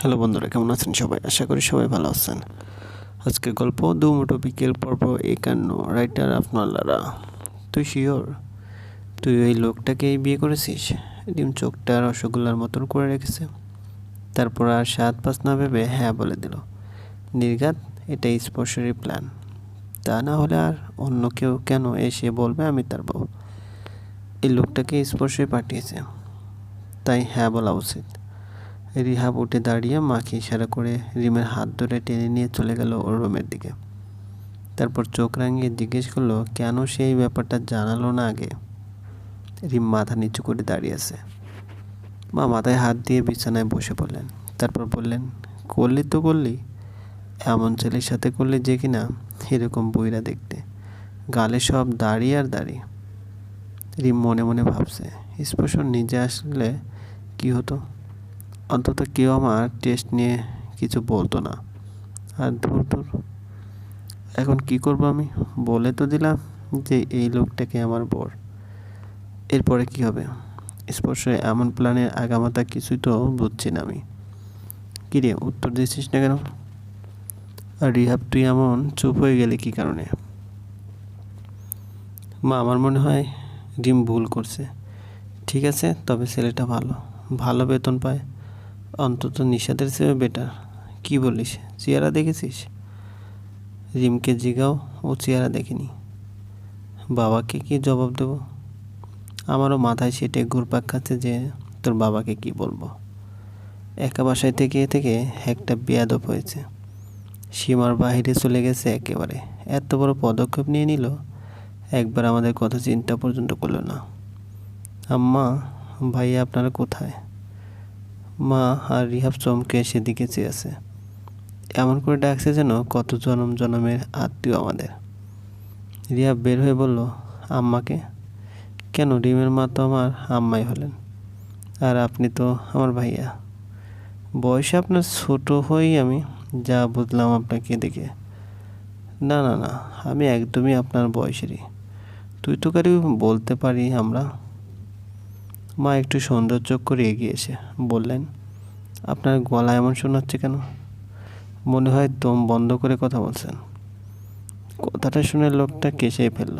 Hello বন্ধুরা, কেমন আছেন সবাই? আশা করি সবাই ভালো আছেন। আজকের গল্প দুমুটো বিকেল, পর্ব একান্ন। রাইটার আপনারা, তুই শিওর তুই ওই লোকটাকেই বিয়ে করেছিস? ডিম চোখটা রসগোল্লার মতন করে রেখেছে। তারপর আর সাত পাঁচ না ভেবে হ্যাঁ বলে দিল। নির্ঘাত এটাই স্পর্শেরই প্ল্যান তা না হলে আর অন্য কেউ কেন এসে বলবে আমি তার বউ? এই লোকটাকে স্পর্শে পাঠিয়েছে। তাই হ্যাঁ বলা উচিত। রিহাব উঠে দাঁড়িয়ে মাকে ইশারা করে রিমের হাত ধরে টেনে নিয়ে চলে গেল ওর রুমের দিকে। তারপর চোখ রাঙিয়ে জিজ্ঞেস করল, কেন সেই ব্যাপারটা জানালো না আগে? রিম মাথা নিচু করে দাঁড়িয়ে আছে। মা মাথায় হাত দিয়ে বিছানায় বসে পড়লেন। তারপর বললেন, করলি তো করলি। এমন ছেলের সাথে করলে যে কিনা এরকম বইরা দেখতে। গালে সব দাড়ি আর দাড়ি। রিম মনে মনে ভাবছে, স্পর্শ নিজে আসলে কি হতো? অন্তত কেউ আমার টেস্ট নিয়ে কিছু বলতো না। আর দূর দূর এখন কি করব আমি? বলে তো দিলাম যে এই লোকটাকে আমার বর। এরপরে কি হবে? স্পর্শে এমন প্ল্যানের আগামাতা কিছুই তো বুঝছি না আমি। কিরে উত্তর দিচ্ছিস না কেন? আর রিহাব, তুই এমন চুপ হয়ে গেলে কি কারণে? মা, আমার মনে হয় ডিম ভুল করছে। ঠিক আছে, তবে ছেলেটা ভালো। ভালো বেতন পায়। অন্তত নিষাদের চেয়ে বেটার কি বলিস? চেহারা দেখেছিস? রিমকে জিগাও, ও চেহারা দেখেনি। বাবাকে কি জবাব দেব? আমারও মাথায় সেটে ঘুরপাক খাচ্ছে যে তোর বাবাকে কি বলব। একা বাসায় থেকে থেকে একটা বেয়াদব হয়েছে। সীমার বাহিরে চলে গেছে একেবারে। এত বড় পদক্ষেপ নিয়ে নিল, একবার আমাদের কথা চিন্তা পর্যন্ত করল না। আম্মা, ভাইয়া আপনারা কোথায়? মা আর রিহাব চমকে সেদিকে চেয়েছে এমন করে ডাকছে যেন কত জনম জনমের আত্মীয় আমাদের। রিহাব বের হয়ে বলল, আম্মাকে? কেন রিমের মা তো আমার আম্মাই হলেন? আর আপনি তো আমার ভাইয়া। বয়সে আপনার ছোট হই আমি যা বুঝলাম আপনাকে দেখে। না না না, আমি একদমই আপনার বয়সেরই। তুই তো কারি বলতে পারি আমরা। মা একটু সৌন্দর্য করে এগিয়েছে, বললেন, আপনার গলা এমন শোনাচ্ছে কেন? মনে হয় দম বন্ধ করে কথা বলছেন। কথাটা শুনে লোকটা কেসেই ফেলল।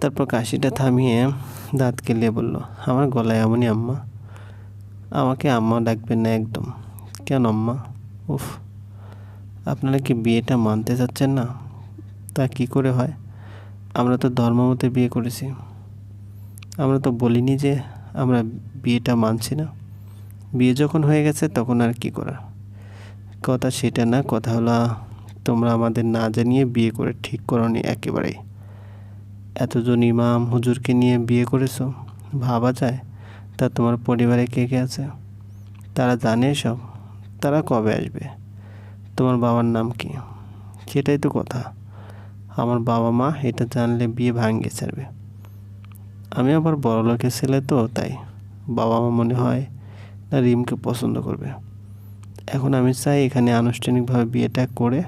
তারপর কাশিটা থামিয়ে দাঁত কেলিয়ে বলল, আমার গলায় এমনই আম্মা। আমাকে আম্মা ডাকবেন না একদম। কেন আম্মা? উফ, আপনারা কি বিয়েটা মানতে চাচ্ছেন না? তা কি করে হয়? আমরা তো ধর্মমতে বিয়ে করেছি। আমরা তো বলিনি যে আমরা বিয়েটা মানছি না। বিয়ে যখন হয়ে গেছে তখন আর কি করা কথা সেটা না, কথা হলো তোমরা আমাদের না জানিয়ে বিয়ে করে ঠিক করনি একেবারেই। এতজন ইমাম হুজুরকে নিয়ে বিয়ে করেছ? ভাবা যায়। তা তোমার পরিবারে কে কে আছে? তারা জানে সব তারা কবে আসবে? তোমার বাবার নাম কি? সেটাই তো কথা। আমার বাবা মা এটা জানলে বিয়ে ভাঙিয়ে ছাড়বে। আমি আবার বড় লোকের ছেলে তো, তাই বাবা মা মনে হয় না রিমকে পছন্দ করবে। এখন আমি চাই এখানে আনুষ্ঠানিকভাবে বিয়েটা করে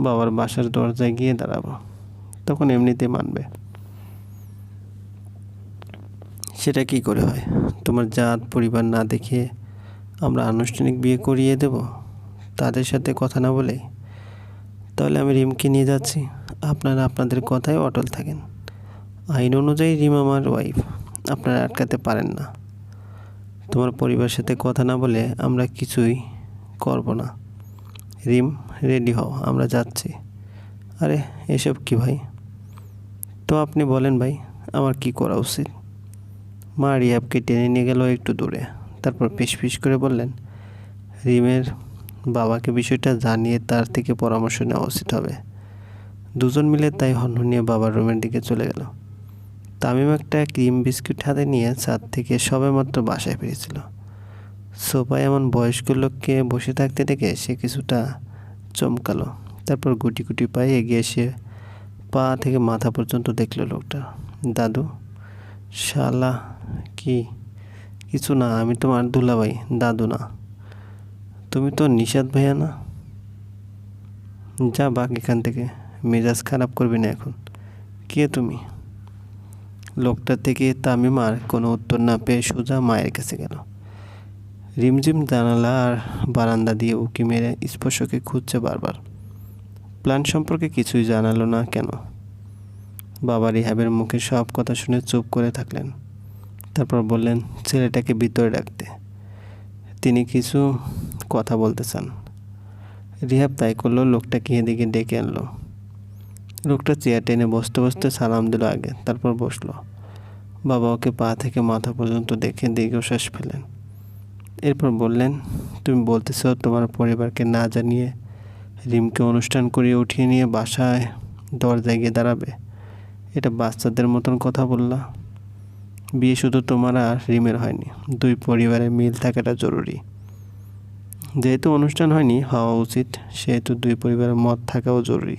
বাবার বাসার দরজায় গিয়ে দাঁড়াবো। তখন এমনিতে মানবে। সেটা কি করে হয়? তোমার জাত, পরিবার না দেখে আমরা আনুষ্ঠানিক বিয়ে করিয়ে দেব? তাদের সাথে কথা না বলে তাহলে আমি রিমকে নিয়ে যাচ্ছি। আপনারা আপনাদের কথায় অটল থাকেন। আইন অনুযায়ী রিম আমার ওয়াইফ আপনারা আটকাতে পারেন না। তোমার পরিবারের সাথে কথা না বলে আমরা কিছুই করব না। রিম রেডি হও, আমরা যাচ্ছি। আরে, এসব কি ভাই? তো আপনি বলেন ভাই, আমার কি করা উচিত? মা রিয়াবকে টেনে নিয়ে গেল একটু দূরে। তারপর পিস করে বললেন, রিমের বাবাকে বিষয়টা জানিয়ে তার থেকে পরামর্শ নেওয়া উচিত হবে। দুজন মিলে তাই হনহনিয়ে বাবার রুমের দিকে চলে গেল। তামিম একটা ক্রিম বিস্কুট হাতে নিয়ে ছাদ থেকে সবেমাত্র বাসায় ফিরেছিল। সোফায় এমন বয়স্ক লোককে বসে থাকতে দেখে সে কিছুটা চমকালো। তারপর গুটি গুটি পায়ে এগিয়ে এসে পা থেকে মাথা পর্যন্ত দেখল লোকটা। দাদু, শালা, কি? কিছু না, আমি তোমার দুলাভাই, দাদু না। তুমি তো নিষাদ ভাইয়া না? যা, বাক, এখান থেকে। মেজাজ খারাপ করবি না এখন। কে তুমি? লোকটা থেকে তামিমার কোনো উত্তর না পেয়ে সোজা মায়ের কাছে গেল। রিমঝিম জানালা আর বারান্দা দিয়ে উকি মেরে স্পর্শকে খুঁজছে বারবার। প্ল্যান সম্পর্কে কিছুই জানালো না কেন? বাবা রিহাবের মুখে সব কথা শুনে চুপ করে থাকলেন। তারপর বললেন, ছেলেটাকে ভিতরে রাখতে। তিনি কিছু কথা বলতে চান। রিহাব তাই করল, লোকটাকে এদিকে ডেকে আনলো। লোকটা চেয়ার টেনে বসতে বসতে সালাম দিল আগে, তারপর বসল। বাবা ওকে পা থেকে মাথা পর্যন্ত দেখে দীর্ঘশ্বাস ফেলেন এরপর বললেন, তুমি বলতেছো তোমার পরিবারকে না জানিয়ে রিমকে অনুষ্ঠান করিয়ে উঠিয়ে নিয়ে বাসায় দরজায় গিয়ে দাঁড়াবে? এটা বাচ্চাদের মতন কথা বললা। বিয়ে শুধু তোমার আর রিমের হয়নি, দুই পরিবারের মিল থাকাটা জরুরি। যেহেতু অনুষ্ঠান হয়নি, হওয়া উচিত, সেহেতু দুই পরিবারের মত থাকাও জরুরি।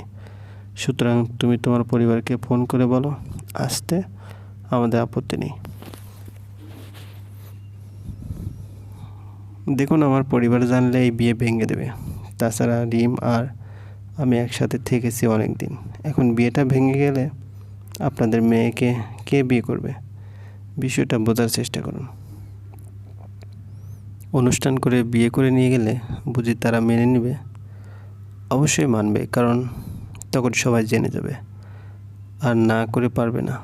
সুতরাং তুমি তোমার পরিবারকে ফোন করে বলো, আসতে আমাদের আপত্তি নেই। দেখুন, আমার পরিবার জানলে এই বিয়ে ভেঙে দেবে। তাছাড়া রিম আর আমি একসাথে থেকেছি অনেক দিন এখন বিয়েটা ভেঙে গেলে আপনাদের মেয়েকে কে বিয়ে করবে? বিষয়টা বোঝার চেষ্টা করুন। অনুষ্ঠান করে বিয়ে করে নিয়ে গেলে বুঝি তারা মেনে নেবে? অবশ্যই মানবে, কারণ তখন সবাই জেনে যাবে। আর না করে পারবে না।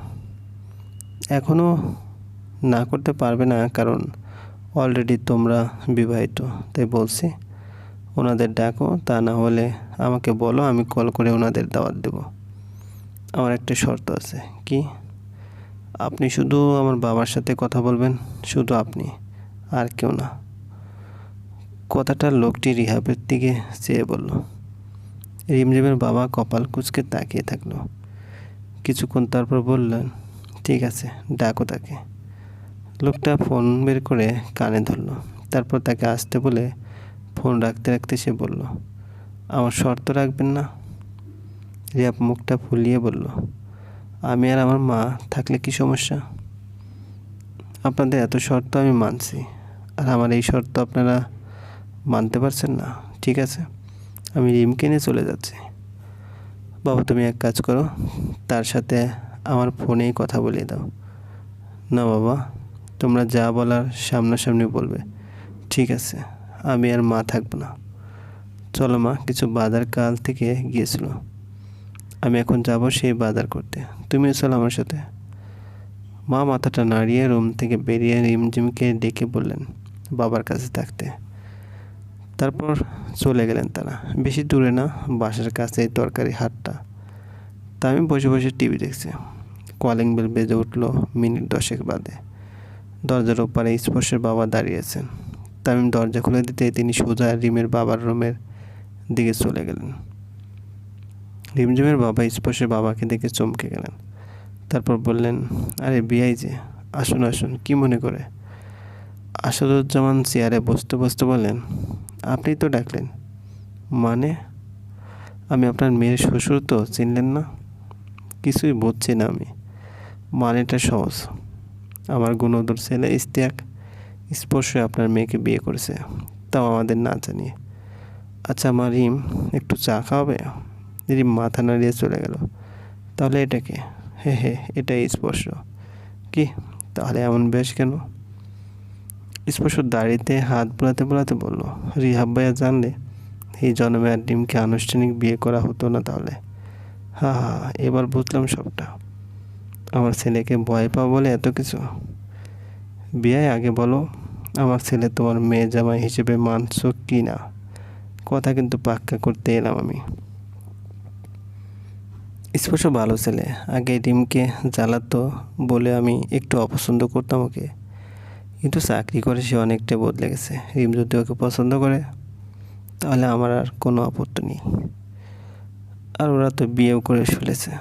এখনও না করতে পারবে না কারণ অলরেডি তোমরা বিবাহিত। তাই বলছি, ওনাদের ডাকো, তা না হলে আমাকে বলো, আমি কল করে ওনাদের দাওয়াত দেব। আমার একটা শর্ত আছে। কি? আপনি শুধু আমার বাবার সাথে কথা বলবেন, শুধু আপনি, আর কেউ না। কথাটা লোকটি রিহাবের দিকে চেয়ে বলল। রিমঝিমের বাবা কপাল কুচকে তাকিয়ে থাকল। কিছুক্ষণ তারপর বললেন ঠিক আছে, ডাকো তাকে। লোকটা ফোন বের করে কানে ধরলো। তারপর তাকে আসতে বলে ফোন রাখতে রাখতে সে বলল, আমার শর্ত রাখবেন না? রিয়াপ মুখটা ফুলিয়ে বলল, আমি আর আমার মা থাকলে কি সমস্যা? আপনাদের এত শর্ত আমি মানছি, আর আমার এই শর্ত আপনারা মানতে পারছেন না, ঠিক আছে? আমি রিমকে নিয়ে চলে যাচ্ছি। বাবা, তুমি এক কাজ করো, তার সাথে আমার ফোনেই কথা বলিয়ে দাও। না বাবা, তোমরা যা বলার সামনাসামনি বলবে। ঠিক আছে, আমি আর মা থাকব না। চলো মা, কিছু বাজার কাল থেকে গিয়েছিল। আমি এখন যাব সেই বাজার করতে। তুমিও চলো আমার সাথে। মা মাথাটা নাড়িয়ে রুম থেকে বেরিয়ে রিমঝিমকে ডেকে বললেন, বাবার কাছে থাকতে। তারপর চলে গেলেন তারা। বেশি দূরে না বাসার কাছে তরকারি হাটটা। তা আমি বসে বসে টিভি দেখছি। কলিং বেল বেজে উঠল মিনিট দশেক বাদে। দরজার ওপারে স্পর্শের বাবা দাঁড়িয়েছেন তামিম দরজা খুলে দিতে তিনি সোজা রিমের বাবার রুমের দিকে চলে গেলেন। রিমঝিমের বাবা স্পর্শের বাবাকে দেখে চমকে গেলেন। তারপর বললেন, আরে বিয়াই যে আসুন আসুন, কি মনে করে? আসাদুজ্জামান চেয়ারে বসতে বসতে বললেন, আপনি তো ডাকলেন। মানে? আমি আপনার মেয়ের শ্বশুর তো, চিনলেন না? কিছুই বুঝছি না আমি। মানেটা সহজ। আমার গুণদর ছেলে ইস্তিয়াক স্পর্শে আপনার মেয়েকে বিয়ে করেছে। তাও আমাদের না জানিয়ে। আচ্ছা আমার রিম, একটু চা খাওয়াবে? রিম মাথা নাড়িয়ে চলে গেল। তাহলে এটাকে হে হে, এটাই স্পর্শ। কি? তাহলে এমন বেশ কেন? স্পর্শ দাড়িতে হাত বোলাতে বোলাতে বলল, রিহাব ভাইয়া, জানলে? এই জন্মে আর ডিমকে আনুষ্ঠানিক বিয়ে করা হতো না তাহলে? হা হা, এবার বুঝলাম সবটা। আমার ছেলেকে ভয় পাও বলে এত কিছু? বিয়ে আগে বলো, আমার ছেলে তোমার মেয়ে জামাই হিসেবে মানছ কি না? কথা কিন্তু পাক্কা করতে এলাম আমি। স্পর্শ ভালো ছেলে, আগে ডিমকে জ্বালাতো বলে আমি একটু অপছন্দ করতাম ওকে। কিন্তু চাকরি করে সে অনেকটা বদলে গেছে। রিম যদি ওকে পছন্দ করে, তাহলে আমার আর কোনো আপত্তি নেই। আর ওরা তো বিয়েও করে ফেলেছে।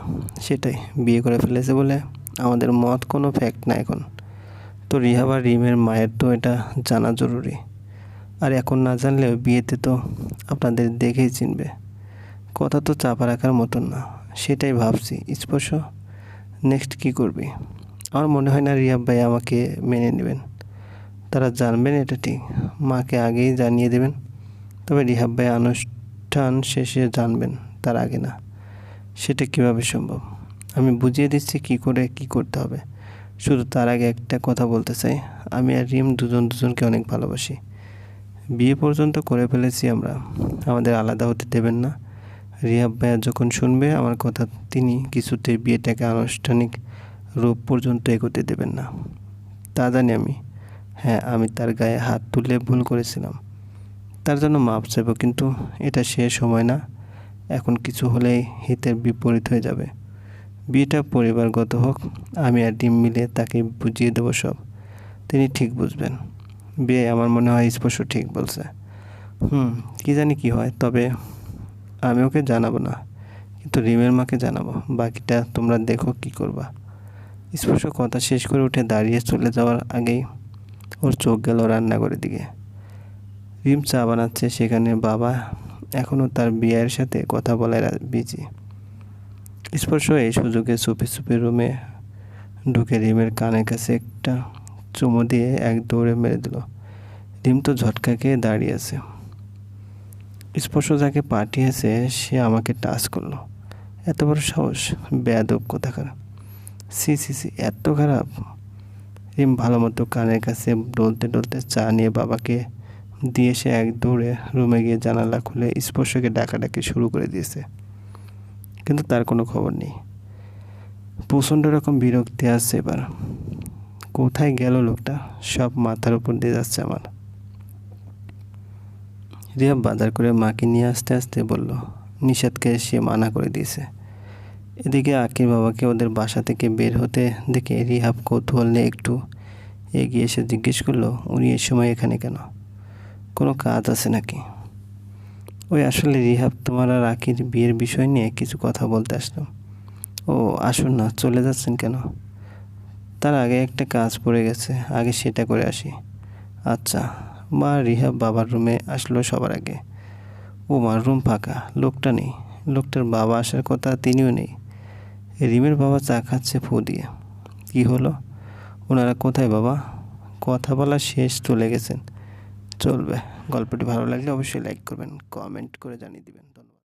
সেটাই, বিয়ে করে ফেলেছে বলে আমাদের মত কোনো ফ্যাক্ট না এখন। তো রিহা বা রিমের মায়ের তো এটা জানা জরুরি। আর এখন না জানলেও বিয়েতে তো আপনাদের দেখেই চিনবে। কথা তো চাপা রাখার মতন না, সেটাই ভাবছি। স্পর্শ নেক্সট কী করবি? আমার মনে হয় না রিহাব ভাই আমাকে মেনে নেবেন। তারা জানবেন এটা ঠিক। মাকে আগেই জানিয়ে দেবেন। তবে রিহাব ভাই অনুষ্ঠান শেষে জানবেন তার আগে না। সেটা কীভাবে সম্ভব? আমি বুঝিয়ে দিচ্ছি কী করে কী করতে হবে। শুধু তার আগে একটা কথা বলতে চাই। আমি আর রিম দুজন দুজনকে অনেক ভালোবাসি। বিয়ে পর্যন্ত করে ফেলেছি আমরা। আমাদের আলাদা হতে দেবেন না। রিহাব ভাইয়া যখন শুনবে আমার কথা, তিনি কিছুতেই বিয়েটাকে আনুষ্ঠানিক রূপ পর্যন্ত এগোতে দেবেন না। তা জানি আমি। হ্যাঁ আমি তার গায়ে হাত তুলে ভুল করেছিলাম। তার জন্য মাপ চাইব, কিন্তু এটা সে সময় না। এখন কিছু হলেই হিতের বিপরীত হয়ে যাবে। বিয়েটা পরিবারগত হোক, আমি আর ডিম মিলে তাকে বুঝিয়ে দেবো সব। তিনি ঠিক বুঝবেন। বিয়ে আমার মনে হয় স্পর্শ ঠিক বলছে। হুম, কী জানি কি হয়, তবে আমি ওকে জানাব না। কিন্তু রিমের মাকে জানাব। বাকিটা তোমরা দেখো কি করবা। স্পর্শ কথা শেষ করে উঠে দাঁড়িয়ে চলে যাওয়ার আগেই ওর চোখ গেল রান্নাঘরের দিকে। রিম চা বানাচ্ছে সেখানে বাবা এখনও তার বিয়ের সাথে কথা বলার বিজি। স্পর্শ এই সুযোগে চুপি চুপি রুমে ঢুকে রিমের কানের কাছে একটা চুমো দিয়ে এক দৌড়ে মেরে দিল। রিম তো ঝটকা খেয়ে দাঁড়িয়ে আছে। স্পর্শ যাকে পাঠিয়েছে, সে আমাকে টাচ করল। এত বড় সাহস, বেয়াদব কোথাকার। সি সি সি এত খারাপ। রিম ভালো মতো কানের কাছে ডলতে ডলতে চা নিয়ে বাবাকে দিয়ে সে এক দৌড়ে রুমে গিয়ে জানালা খুলে স্পর্শকে ডাকাডাকি শুরু করে দিয়েছে। কিন্তু তার কোনো খবর নেই। প্রচণ্ড রকম বিরক্তি আসছে এবার। কোথায় গেল লোকটা? সব মাথার উপর দিয়ে যাচ্ছে আমার। রিয়া বাজার করে মাকে নিয়ে আসতে আসতে বলল নিষাদকে সে মানা করে দিয়েছে। এদিকে আকির বাবাকে ওদের বাসা থেকে বের হতে দেখে রিহাব কৌতূহল নিয়ে একটু এগিয়ে এসে জিজ্ঞেস করল, উনি এই সময় এখানে কেন? কোনো কাজ আছে নাকি? ওই আসলে রিহাব তোমার আর আকির বিয়ের বিষয় নিয়ে কিছু কথা বলতে আসলাম ও, আসুন না, চলে যাচ্ছেন কেন? তার আগে একটা কাজ পড়ে গেছে, আগে সেটা করে আসি। আচ্ছা মা রিহাব বাবার রুমে আসলো সবার আগে। ও মার রুম ফাঁকা, লোকটা নেই, লোকটার বাবা আসার কথা তিনিও নেই। রিমের বাবা চা খাচ্ছে ফু দিয়ে। কী হলো? ওনারা কোথায় বাবা? কথা বলা শেষ চলে গেছেন। চলবে। গল্পটি ভালো লাগলে অবশ্যই লাইক করবেন কমেন্ট করে জানিয়ে দিবেন।